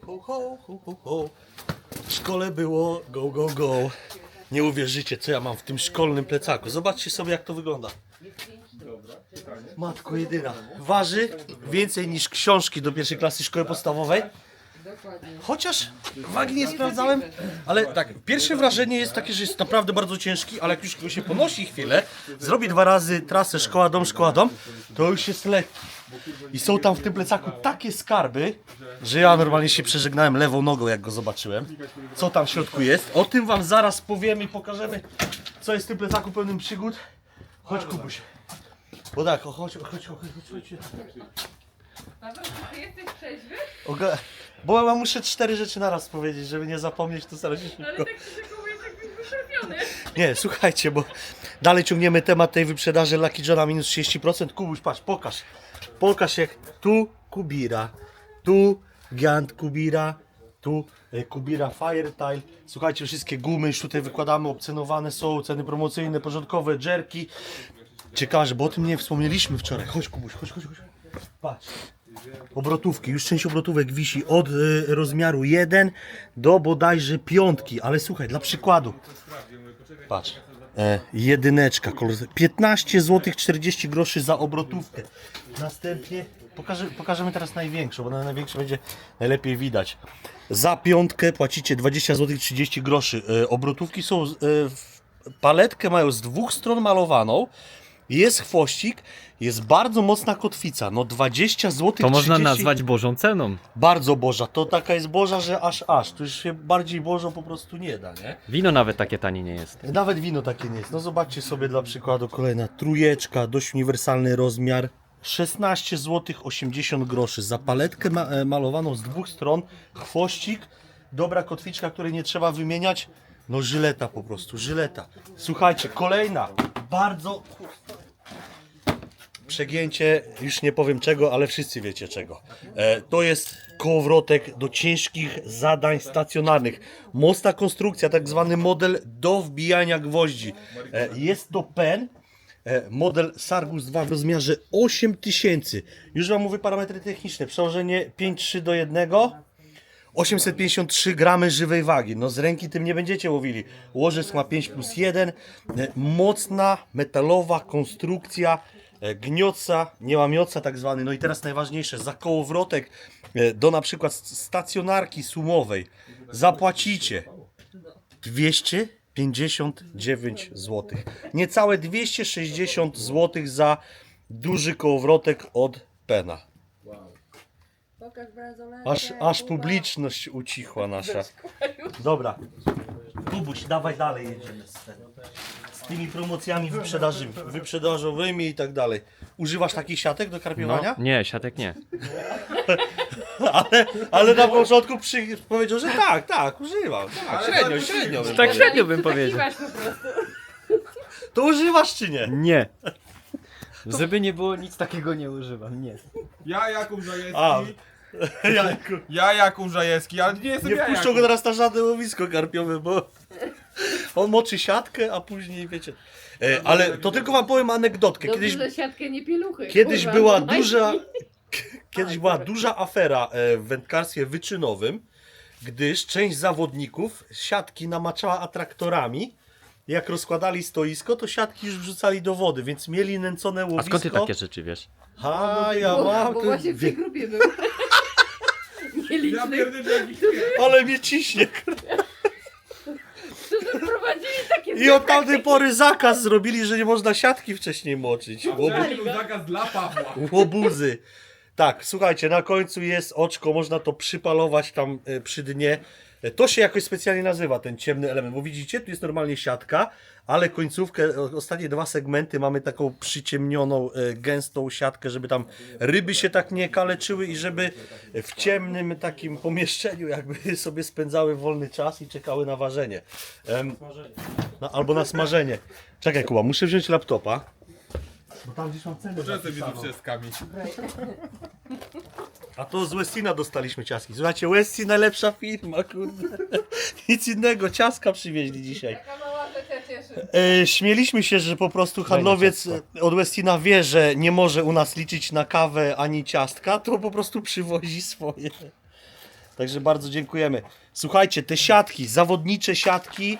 Ho, ho, ho, ho, ho. W szkole było go, go, go. Nie uwierzycie, co ja mam w tym szkolnym plecaku. Zobaczcie sobie, jak to wygląda. Matko jedyna. Waży więcej niż książki do pierwszej klasy szkoły podstawowej. Chociaż wagi nie sprawdzałem, ale tak, pierwsze wrażenie jest takie, że jest naprawdę bardzo ciężki, ale jak już się ponosi chwilę, zrobi dwa razy trasę szkoła dom, szkoła dom, to już jest lekki. I są tam w tym plecaku takie skarby, że ja normalnie się przeżegnałem lewą nogą, jak go zobaczyłem. Co tam w środku jest? O tym wam zaraz powiemy i pokażemy, co jest w tym plecaku pełnym przygód. Chodź Kubuś. Bo tak, o, chodź, chodź, chodź, chodź, chodź. chodź. Paweł, czy ty jesteś trzeźwy? Oga- Bo ja muszę cztery rzeczy naraz powiedzieć, żeby nie zapomnieć, to staram się ale szybko. tak się zachowujesz jakbyś wyszczepiony. Nie, słuchajcie, bo dalej ciągniemy temat tej wyprzedaży Lucky Johna minus 30%. Kubuś, patrz, pokaż. Pokaż jak tu Kubira, tu Giant Kubira, tu e, Kubira Firetile. Słuchajcie, wszystkie gumy już tutaj wykładamy, obcenowane są, ceny promocyjne, porządkowe, jerki. Ciekawe, bo o tym nie wspomnieliśmy wczoraj. Chodź Kubuś, chodź, chodź, chodź. Patrz. Obrotówki, już część obrotówek wisi od y, rozmiaru 1 do bodajże piątki, ale słuchaj, dla przykładu. Patrz. E, jedyneczka, kolor 15 zł 40 groszy za obrotówkę. Następnie pokażę, pokażemy teraz największą, bo na największą będzie najlepiej widać. Za piątkę płacicie 20 zł 30 groszy. E, obrotówki są, e, w, paletkę mają z dwóch stron malowaną. Jest chwościk, jest bardzo mocna kotwica. No 20 zł. To można nazwać Bożą ceną. Bardzo boża. To taka jest boża, że aż aż. Tu już się bardziej bożą po prostu nie da, nie? Wino nawet takie tanie nie jest. Nawet wino takie nie jest. No zobaczcie sobie dla przykładu kolejna trójeczka, dość uniwersalny rozmiar. 16 zł 80 groszy za paletkę ma e, malowaną z dwóch stron, chwościk, dobra kotwiczka, której nie trzeba wymieniać. No żyleta po prostu, żyleta. Słuchajcie, kolejna, bardzo przegięcie, już nie powiem czego, ale wszyscy wiecie czego. E, to jest kołowrotek do ciężkich zadań stacjonarnych. Mocna konstrukcja, tak zwany model do wbijania gwoździ. E, jest to pen, e, model Sargus 2 w rozmiarze 8000. Już Wam mówię parametry techniczne. Przełożenie 5,3 do 1. 853 gramy żywej wagi. No z ręki tym nie będziecie łowili. Łożysk ma 5 plus 1. E, Mocna, metalowa konstrukcja. e, Gnioca, nie łamioca tak zwany. No i teraz najważniejsze, za kołowrotek e, do na przykład stacjonarki sumowej zapłacicie 259 zł. Niecałe 260 zł za duży kołowrotek od Pena. Pokaż bransoletę. Aż, aż publiczność ucichła nasza. Dobra. Kubuś, dawaj dalej jedziemy z, z tymi promocjami wyprzedaży, wyprzedażowymi i tak dalej. Używasz takich siatek do No, karpiowania? nie, siatek nie. Ale, ale na początku przy, powiedział, że tak, tak, używam. Tak, średnio, średnio. bym Tak powiedział. średnio bym powiedział. To używasz czy nie? Nie. Żeby nie było, nic takiego nie używam, nie. Ja Jakub Zajewski. A, Janku, Ja Jakub Zajewski, ale nie jestem nie ja wpuszczą Jakub. go teraz na żadne łowisko karpiowe, bo on moczy siatkę, a później wiecie. E, ale to tylko wam powiem anegdotkę. Dobrze, Kiedyś, że siatkę nie pieluchy. Kiedyś kurwa, była no, duża, kiedyś była duża afera e, w wędkarstwie wyczynowym, gdyż część zawodników siatki namaczała atraktorami. Jak rozkładali stoisko, to siatki już wrzucali do wody, więc mieli nęcone łowisko. A skąd ty takie rzeczy wiesz? Ha, ja Bo, mam. bo właśnie w tej wie- grupie był. Ja Nielicznych, pierdolę jaki Ale mnie ciśnie. którzy wprowadzili takie I od tamtej pory zakaz zrobili, że nie można siatki wcześniej moczyć. Łobu, Wcześniej był zakaz dla Pawła. łobuzy. Tak, słuchajcie, na końcu jest oczko, można to przypalować tam e, przy dnie. To się jakoś specjalnie nazywa, ten ciemny element, bo widzicie, tu jest normalnie siatka, ale końcówkę, ostatnie dwa segmenty mamy taką przyciemnioną, e, gęstą siatkę, żeby tam ryby się tak nie kaleczyły i żeby w ciemnym takim pomieszczeniu jakby sobie spędzały wolny czas i czekały na ważenie. Na, albo na smażenie. Czekaj Kuba, muszę wziąć laptopa. Bo tam gdzieś mam cenę sobie zapisaną. z wszystkami. A to z Westina dostaliśmy ciaski. Słuchajcie, Westin najlepsza firma, kurde. Nic innego, ciaska przywieźli dzisiaj. Taka mała rzecz ja cieszę. E, śmieliśmy się, że po prostu handlowiec od Westina wie, że nie może u nas liczyć na kawę ani ciastka, to po prostu przywozi swoje. Także bardzo dziękujemy. Słuchajcie, te siatki, zawodnicze siatki,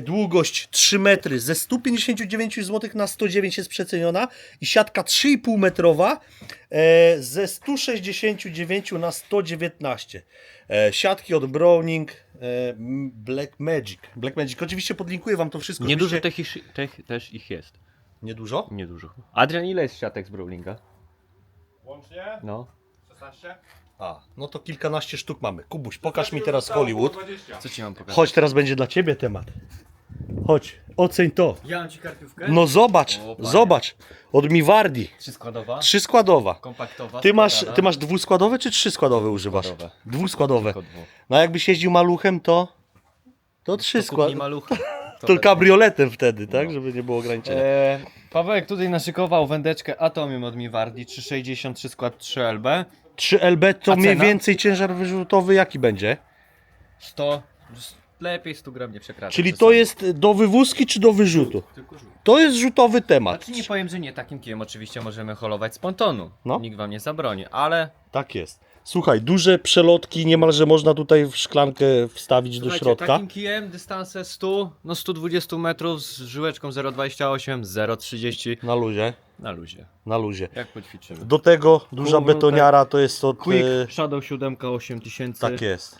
długość 3 metry ze 159 zł na 109 jest przeceniona i siatka 3,5 metrowa e, ze 169 na 119. E, siatki od Browning e, Black Magic. Black Magic. Oczywiście podlinkuję wam to wszystko. Niedużo tych, tych też ich jest. Niedużo? Niedużo. Adrian, ile jest siatek z Brawlinga? Łącznie? No. 16? A, no to kilkanaście sztuk mamy. Kubuś, pokaż mi teraz Hollywood. 20. Co ci mam pokazać? Chodź, teraz będzie dla ciebie temat. Chodź, oceń to. Ja mam ci karpiówkę? No zobacz, O, panie. zobacz. Od Miwardi. Trzyskładowa? Trzyskładowa. Kompaktowa? Ty masz, składana? ty masz dwuskładowe czy trzyskładowe używasz? Składowe. Dwuskładowe. Tylko. No a jakbyś jeździł maluchem, to... To trzy To skład... malucha. To kabrioletem wtedy, tak? No. Żeby nie było ograniczenia. E, Pawełek tutaj naszykował wędeczkę Atomium od Miwardi 363 skład 3LB 3LB to A mniej cena? więcej ciężar wyrzutowy jaki będzie? 100 lepiej 100 gram nie przekracza. Czyli to czasami. jest do wywózki czy do wyrzutu? Tylko rzut. To jest rzutowy temat. Znaczy nie powiem, że nie takim kijem oczywiście możemy holować z pontonu. No. Nikt wam nie zabroni, ale Tak jest. Słuchaj, duże przelotki niemalże można tutaj w szklankę wstawić do Słuchajcie, środka. takim kijem dystanse 100, no 120 metrów z żyłeczką 0,28, 0,30 Na luzie, na luzie. na luzie. Jak poćwiczymy. Do tego duża Kołowrotek. betoniara to jest od... Quick e, Shadow 7 8000. Tak jest.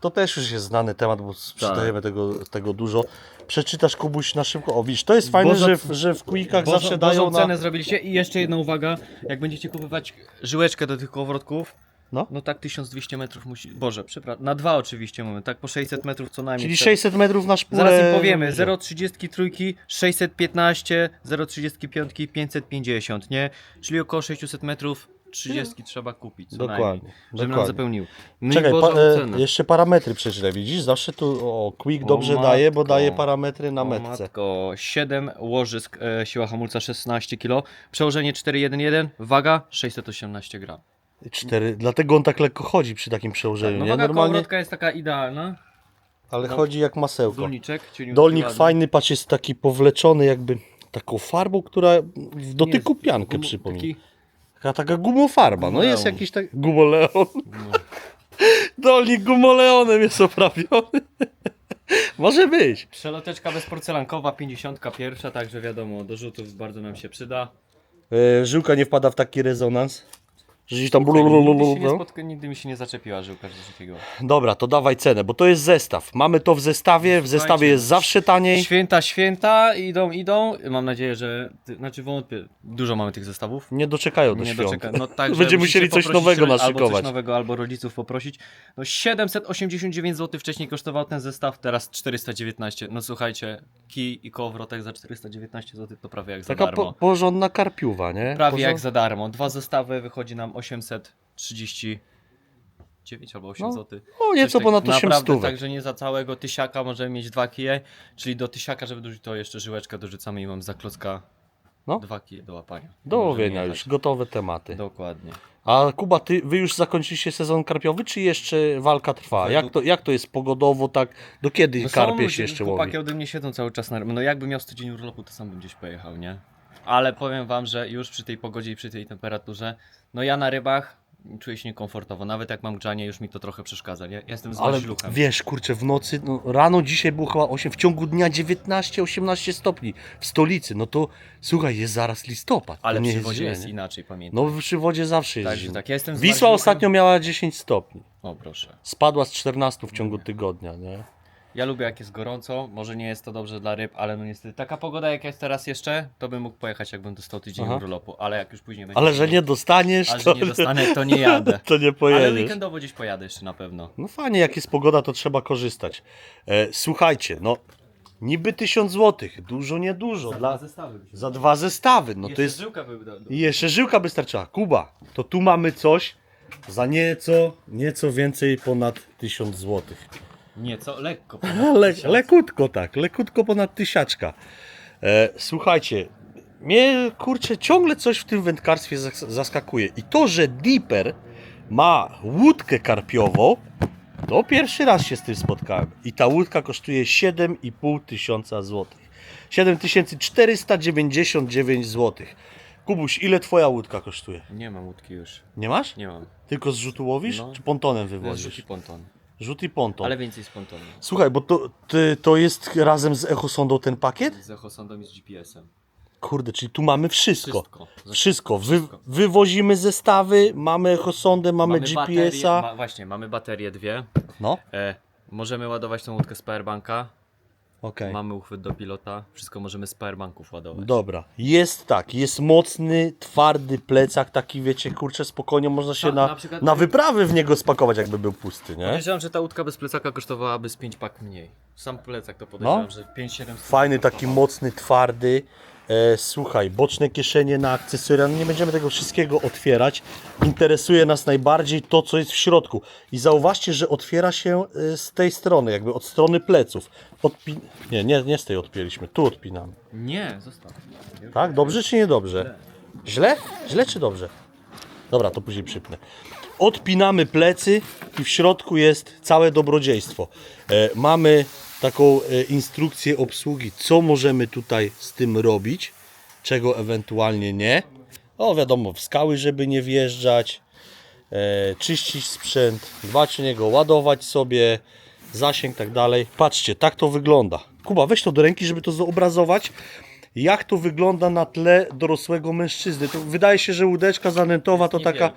To też już jest znany temat, bo Tak. sprzedajemy tego, tego dużo. Przeczytasz Kubuś na szybko. O widzisz, to jest fajne, że, w, że w Quickach zawsze bo dają na... cenę zrobiliście i jeszcze jedna uwaga, jak będziecie kupować żyłeczkę do tych kołowrotków, No. no tak 1200 metrów musi, boże, przepraszam, na dwa oczywiście mamy, tak po 600 metrów co najmniej. Czyli Trzeba- 600 metrów na szpulę. Zaraz im powiemy, 0,33, 615, 0,35, 550, nie? Czyli około 600 metrów 30 trzeba kupić, co Dokładnie, najmniej, żeby nam dokładnie. zapełnił. No Czekaj, pa, e, jeszcze parametry przeczytaj, widzisz? Zawsze tu o, Quick O dobrze daje, bo daje parametry na O metce. matko, 7 łożysk, e, siła hamulca 16 kg, przełożenie 411, waga 618 gram. Cztery, dlatego on tak lekko chodzi przy takim przełożeniu, No nie? Normalnie, jest taka idealna, ale no. chodzi jak masełko. dolniczek, Dolnik ładny. fajny, patrz, jest taki powleczony jakby taką farbą, która w dotyku Nie, piankę gumo- przypomina. taki- Taka, taka gumofarba, no jest jakiś tak... Gumoleon. No. Dolnik gumoleonem jest oprawiony. Może być. Przeloteczka bezporcelankowa, 51, także wiadomo, do rzutów bardzo nam się przyda. E, żyłka nie wpada w taki rezonans. Że tam... Nigdy, się nie spotka, nigdy mi się nie zaczepiła żyłka czy takiego. Dobra, to dawaj cenę, bo to jest zestaw. Mamy to w zestawie, w zestawie jest zawsze taniej. Święta, święta, idą, idą. Mam nadzieję, że. Znaczy wątpię. Dużo mamy tych zestawów. Nie doczekają do Nie świąt. doczeka. No tak, Będziemy musieli coś nowego ro- Albo naszykować. coś nowego, albo rodziców poprosić. No 789 zł wcześniej kosztował ten zestaw, teraz 419. No słuchajcie, kij i kołowrotek za 419 zł to prawie jak za Taka darmo. po, porządna karpiuwa, nie? Prawie jak Porząd- za darmo. Dwa zestawy wychodzi nam 839 albo 8 No, zł. O, nieco Coś ponad tak- 8 Naprawdę, stówek. także nie za całego tysiaka możemy mieć dwa kije, czyli do tysiaka, żeby dorzucić to jeszcze żyłeczkę dorzucamy i mam za klocka No. dwa kije do łapania. Do łowienia już, gotowe tematy. Dokładnie. A Kuba, ty, wy już zakończyliście sezon karpiowy, czy jeszcze walka trwa? Jak to, jak to jest pogodowo, tak? Do kiedy No karpie się jeszcze chłopaki łowi? ode mnie siedzą cały czas na No jakbym miał 100 dzień urlopu, to sam bym gdzieś pojechał, nie? Ale powiem wam, że już przy tej pogodzie i przy tej temperaturze, no ja na rybach czuję się niekomfortowo. Nawet jak mam grzanie, już mi to trochę przeszkadza? Ja jestem z Ale wiesz, kurczę, w nocy, no, rano dzisiaj było chyba 8, w ciągu dnia 19-18 stopni w stolicy. No to słuchaj, jest zaraz listopad. Ale to nie przy wodzie jest nie? inaczej, pamiętam. No przy wodzie zawsze jest Także zimno. tak, ja jestem z Wisła ostatnio miała 10 stopni. O proszę. Spadła z 14 w ciągu tygodnia, nie? Ja lubię jak jest gorąco, może nie jest to dobrze dla ryb, ale no niestety taka pogoda jak jest teraz jeszcze, to bym mógł pojechać jakbym dostał tydzień Aha. urlopu, ale jak już później będzie... Ale że nie dostaniesz, Ale to, że nie dostanę, to nie jadę. to nie Ale pojedziesz. weekendowo gdzieś pojadę jeszcze na pewno. No fajnie, jak jest pogoda, to trzeba korzystać. E, słuchajcie, no niby 1000 zł, dużo, niedużo. Dla, zestawy. za dwa zestawy, no to jest... żyłka by do. I jeszcze żyłka by starczyła. Kuba, to tu mamy coś za nieco, nieco więcej ponad 1000 zł. Nie, co? Lekko. Le, lekutko tak, lekutko ponad tysiaczka. E, słuchajcie, mnie kurczę ciągle coś w tym wędkarstwie zas- zaskakuje. I to, że Dipper ma łódkę karpiową, to pierwszy raz się z tym spotkałem. I ta łódka kosztuje 7,5 tysiąca złotych. 7499 złotych. Kubuś, ile twoja łódka kosztuje? Nie mam łódki już. Nie masz? Nie mam. Tylko z rzutu łowisz? No. Czy pontonem wywozisz? rzut i ponton. Rzut i ponton. Ale więcej z pontonem. Słuchaj, bo to, ty, to jest razem z Echosondą ten pakiet? Z echosondą i z GPS-em. Kurde, czyli tu mamy wszystko. Wszystko. Wszystko. Wy, Wszystko. wywozimy zestawy, mamy Echosondę, mamy, baterię, GPS-a. ma, właśnie, mamy baterie dwie. No, E, możemy ładować tą łódkę z powerbanka. Okej. Mamy uchwyt do pilota. Wszystko możemy z powerbanków ładować. Dobra, jest tak, jest mocny, twardy plecak, taki wiecie, kurczę, spokojnie można się Tak, na, na przykład- na wyprawy w niego spakować, jakby był pusty, nie? Podejrzewam, że ta łódka bez plecaka kosztowałaby z 5 pak mniej. Sam plecak to podejrzewam, No. że 5-7 Fajny, taki mocny, twardy. E, słuchaj, boczne kieszenie na akcesoria, no nie będziemy tego wszystkiego otwierać. Interesuje nas najbardziej to, co jest w środku. I zauważcie, że otwiera się e, z tej strony, jakby od strony pleców. Odpi... Nie, nie, nie z tej odpięliśmy, tu odpinamy. Nie, zostaw. Tak? Dobrze czy niedobrze? Źle? Źle czy dobrze? Dobra, to później przypnę. Odpinamy plecy i w środku jest całe dobrodziejstwo. E, mamy taką e, instrukcję obsługi, co możemy tutaj z tym robić, czego ewentualnie nie. O, wiadomo, w skały, żeby nie wjeżdżać, e, czyścić sprzęt, dbać o niego, ładować sobie, zasięg, tak dalej. Patrzcie, tak to wygląda. Kuba, weź to do ręki, żeby to zobrazować jak to wygląda na tle dorosłego mężczyzny. To wydaje się, że łódeczka zanętowa to taka,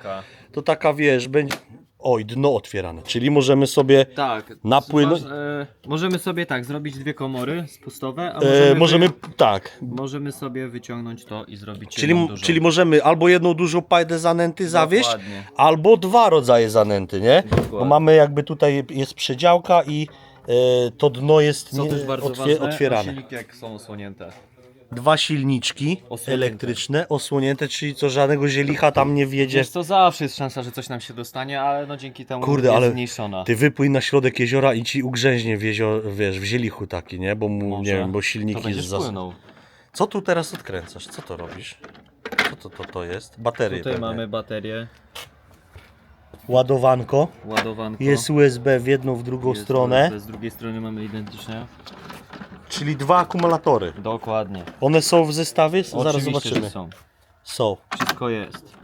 to taka, wiesz, będzie... Oj, dno otwierane, czyli możemy sobie... Tak. Napłynąć- zważ- E, możemy sobie tak, zrobić dwie komory spustowe, a E, możemy, możemy, wy- tak, możemy sobie wyciągnąć to i zrobić czyli, jedną dużą. czyli możemy albo jedną dużą pajdę zanęty zawieść, Dokładnie. albo dwa rodzaje zanęty, nie? Dokładnie. Bo mamy jakby tutaj jest przedziałka i e, to dno jest Co nie, też bardzo otwie, ważne, otwierane. jak są osłonięte. Dwa silniczki Osłonięte. elektryczne, osłonięte, czyli co żadnego zielicha tam nie wjedzie. Wiesz to zawsze jest szansa, że coś nam się dostanie, ale no dzięki temu Kurde, jest ale zmniejszona. Ty wypłyń na środek jeziora i ci ugrzęźnie w jezior, wiesz, w zielichu taki, nie? Bo mu, Może. nie wiem, bo to silniki będziesz zas... płynął. Co tu teraz odkręcasz? Co to robisz? Co to, to, to jest? Baterie Tutaj pewnie. mamy baterię, Ładowanko. ładowanko. Jest USB w jedną, w drugą Jest stronę. USB, Z drugiej strony mamy identycznie. Czyli dwa akumulatory. Dokładnie. One są w zestawie? Zaraz Oczywiście, zobaczymy. że są. Są. Wszystko jest.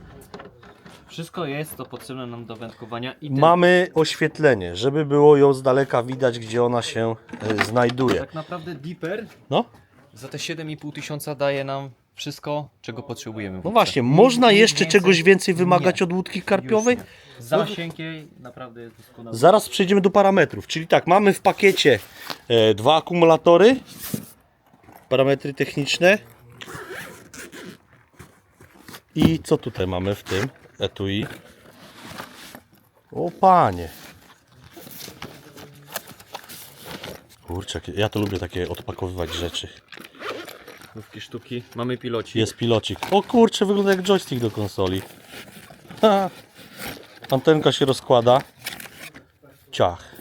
Wszystko jest, to potrzebne nam do wędkowania i ten, Mamy oświetlenie, żeby było ją z daleka widać, gdzie ona się e, znajduje. tak naprawdę Deeper No, za te 7,5 tysiąca daje nam wszystko, czego potrzebujemy. no właśnie, można jeszcze czegoś więcej wymagać Nie. od łódki karpiowej? Już nie. Zasięg jej naprawdę jest doskonały. Zaraz przejdziemy do parametrów. Czyli tak, mamy w pakiecie e, dwa akumulatory, parametry techniczne. I co tutaj mamy w tym etui? O panie. Kurczę, jakie- ja to lubię takie odpakowywać rzeczy. Nówki sztuki. Mamy pilocik. Jest pilocik. O kurczę, wygląda jak joystick do konsoli. Ha. Antenka się rozkłada. Ciach.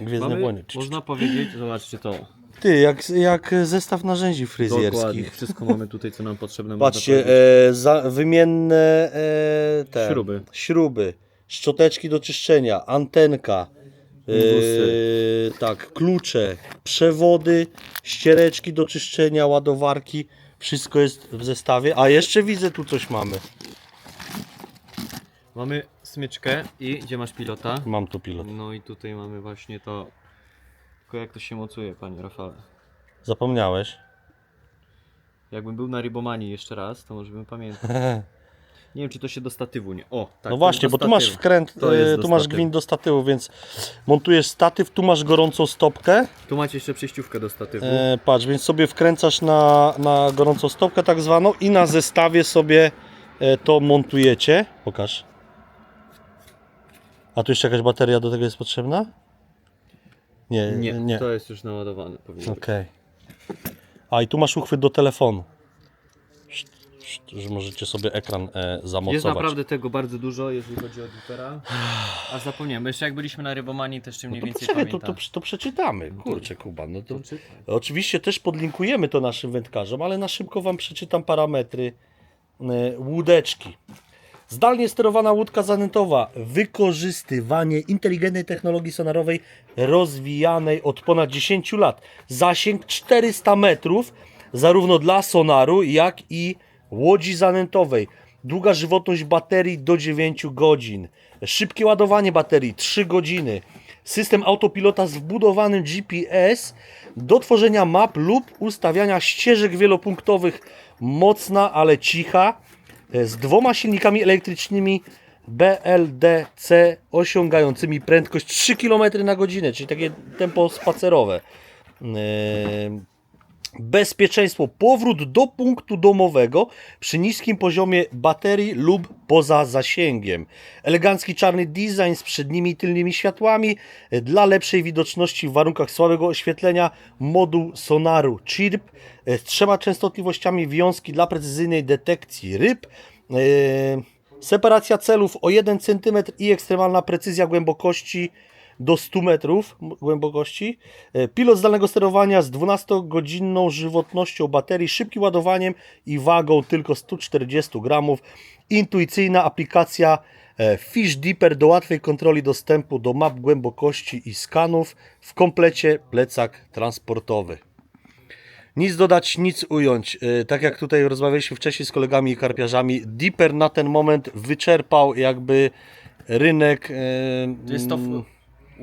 Gwiezdne Mamy, wojny. można powiedzieć, zobaczcie to. Ty, jak, jak zestaw narzędzi Dokładnie. fryzjerskich. Wszystko mamy tutaj, co nam potrzebne. Patrzcie, e, za, wymienne e, te, Śruby. śruby, szczoteczki do czyszczenia, antenka, E, tak, klucze, przewody, ściereczki do czyszczenia, ładowarki. Wszystko jest w zestawie. A jeszcze widzę tu coś mamy. Mamy smyczkę i gdzie masz pilota? Mam tu pilot. No i tutaj mamy właśnie to. Tylko jak to się mocuje, panie Rafale? Zapomniałeś? Jakbym był na Ribomanii jeszcze raz, to może bym pamiętał. Nie wiem, czy to się do statywu nie. O, tak. no właśnie, bo tu masz wkręt, e, tu masz gwint do statywu, więc montujesz statyw, tu masz gorącą stopkę. Tu macie jeszcze przejściówkę do statywu. E, patrz, więc sobie wkręcasz na, na gorącą stopkę tak zwaną i na zestawie sobie e, to montujecie. Pokaż. A tu jeszcze jakaś bateria do tego jest potrzebna? Nie, nie, nie. Okej. to jest już naładowane. Powinno być. A i tu masz uchwyt do telefonu. Że możecie sobie ekran e, zamocować. Jest naprawdę tego bardzo dużo, jeżeli chodzi o Deepera. A zapomniałem, jeszcze jak byliśmy na Rybomanii, też czym No mniej to więcej poczekaj, to, pamiętam. to, to przeczytamy. Kurczę, Kuba. No to, To czytaj. Oczywiście też podlinkujemy to naszym wędkarzom, ale na szybko Wam przeczytam parametry e, łódeczki. Zdalnie sterowana łódka zanętowa. Wykorzystywanie inteligentnej technologii sonarowej rozwijanej od ponad 10 lat. Zasięg 400 metrów. zarówno dla sonaru, jak i łodzi zanętowej. Długa żywotność baterii do 9 godzin. Szybkie ładowanie baterii 3 godziny. System autopilota z wbudowanym GPS do tworzenia map lub ustawiania ścieżek wielopunktowych. Mocna, ale cicha. e, Z dwoma silnikami elektrycznymi BLDC osiągającymi prędkość 3 km na godzinę, czyli takie tempo spacerowe. Yy, Bezpieczeństwo. Powrót do punktu domowego przy niskim poziomie baterii lub poza zasięgiem. Elegancki czarny design z przednimi i tylnymi światłami. Dla lepszej widoczności w warunkach słabego oświetlenia moduł sonaru CHIRP z trzema częstotliwościami wiązki dla precyzyjnej detekcji ryb. E, Separacja celów o 1 cm i ekstremalna precyzja głębokości do 100 metrów głębokości. E, Pilot zdalnego sterowania z 12-godzinną żywotnością baterii, szybkim ładowaniem i wagą tylko 140 gramów. Intuicyjna aplikacja e, Fish Deeper do łatwej kontroli dostępu do map głębokości i skanów. W komplecie plecak transportowy. Nic dodać, nic ująć. E, Tak jak tutaj rozmawialiśmy wcześniej z kolegami i karpiarzami, Deeper na ten moment wyczerpał jakby rynek. Jest to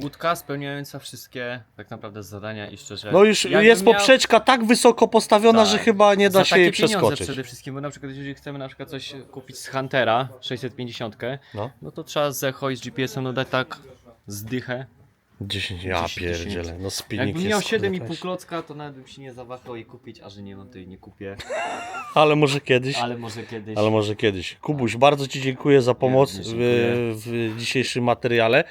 łódka spełniająca wszystkie tak naprawdę zadania i szczerze. No już jakbym jest miał- poprzeczka tak wysoko postawiona, Tak. że chyba nie da Za się takie jej pieniądze przeskoczyć. przede wszystkim, bo na przykład jeżeli chcemy na przykład coś kupić z Huntera 650, No. no to trzeba z Echo i z GPS-em no dać tak zdychę. 10, ja 10 pierdzielę, no spinning Jakbym miał jest 7,5 kurde, klocka, to nawet bym się nie zawahał jej kupić, a że nie mam, to jej nie kupię. Ale może kiedyś. Ale może kiedyś. Ale może kiedyś. Kubuś, bardzo Ci dziękuję za pomoc w, w dzisiejszym materiale.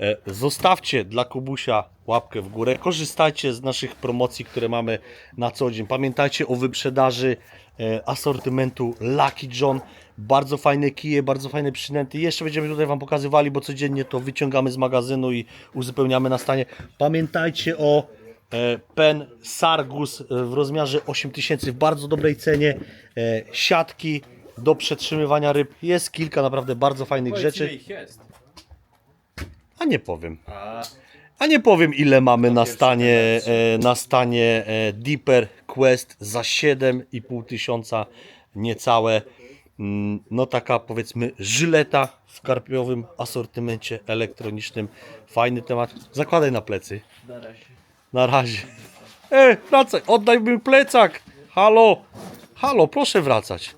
E, Zostawcie dla Kubusia łapkę w górę. Korzystajcie z naszych promocji, które mamy na co dzień. Pamiętajcie o wyprzedaży e, asortymentu Lucky John. Bardzo fajne kije, bardzo fajne przynęty. Jeszcze będziemy tutaj Wam pokazywali, bo codziennie to wyciągamy z magazynu i uzupełniamy na stanie. Pamiętajcie o e, pen Sargus w rozmiarze 8000 w bardzo dobrej cenie. E, Siatki do przetrzymywania ryb. Jest kilka naprawdę bardzo fajnych rzeczy. ich jest. A nie powiem. A, A nie powiem ile mamy na stanie, e, na stanie Deeper Quest za 7,5 tysiąca niecałe. Mm, No taka powiedzmy żyleta w karpiowym asortymencie elektronicznym. Fajny temat. Zakładaj na plecy. na razie. Na razie. E, wracaj, oddaj mi plecak. Halo. Halo, proszę wracać.